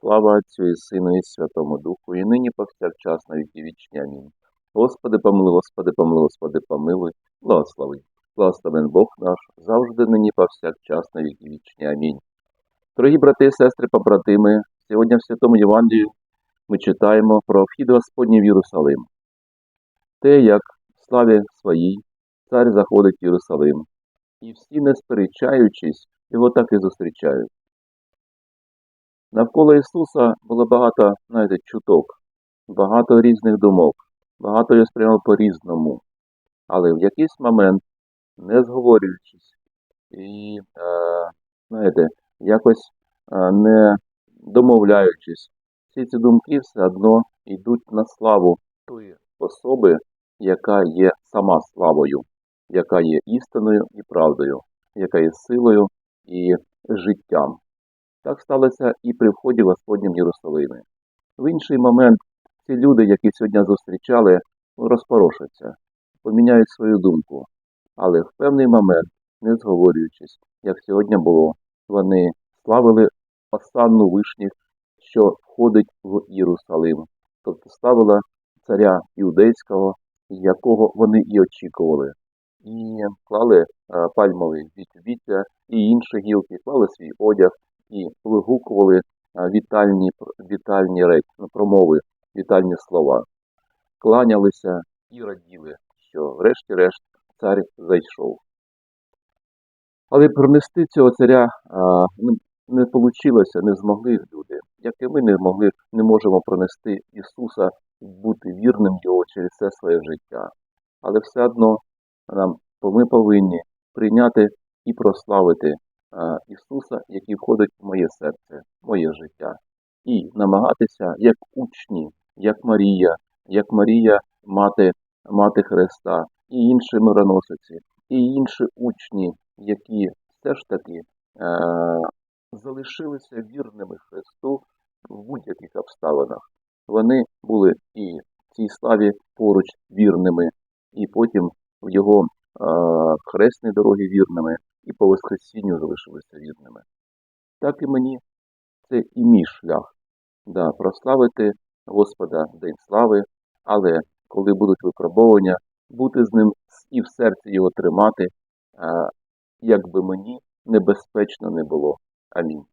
Слава Отцю і Сину і Святому Духу, і нині повсякчас на віки вічні. Амінь. Господи, помилуй, Господи, помилуй, Господи, помилуй, благослови. Благословен Бог наш, завжди нині повсякчас на віки вічні. Амінь. Дорогі брати і сестри, побратими, сьогодні в Святому Євангелії ми читаємо про вхід Господній в Єрусалим. Те, як в славі своїй цар заходить в Єрусалим, і всі, не сперечаючись, його так і зустрічають. Навколо Ісуса було багато, знаєте, чуток, багато різних думок, багато його сприймав по-різному. Але в якийсь момент, не зговорюючись і, е, знаєте, якось е, не домовляючись, всі ці думки все одно йдуть на славу тої особи, яка є сама славою, яка є істиною і правдою, яка є силою і життям. Так сталося і при вході Господнім Єрусалими. В інший момент ці люди, які сьогодні зустрічали, розпорошаться, поміняють свою думку. Але в певний момент, не зговорюючись, як сьогодні було, вони славили Осанну вишніх, що входить в Єрусалим, тобто ставила царя іудейського, якого вони і очікували. І клали е, пальмові віття і інші гілки, клали свій одяг і вигукували вітальні, вітальні речі, ну, промови, вітальні слова, кланялися і раділи, що врешті-решт цар зайшов. Але пронести цього царя а, не, не вийшло, не змогли люди, як і ми не могли, не можемо пронести Ісуса, бути вірним Його через все своє життя. Але все одно нам ми повинні прийняти і прославити Ісуса, який входить в моє серце, в моє життя, і намагатися, як учні, як Марія, як Марія, мати, мати Христа, і інші мироносиці, і інші учні, які все ж таки е, залишилися вірними Христу в будь-яких обставинах. Вони були і в цій славі поруч вірними, і потім в його е, хресній дорогі вірними, і по Воскресінню залишилися вірними. Так і мені це і мій шлях, да, прославити Господа День слави, але коли будуть випробовування, бути з ним і в серці його тримати, як би мені небезпечно не було. Амінь.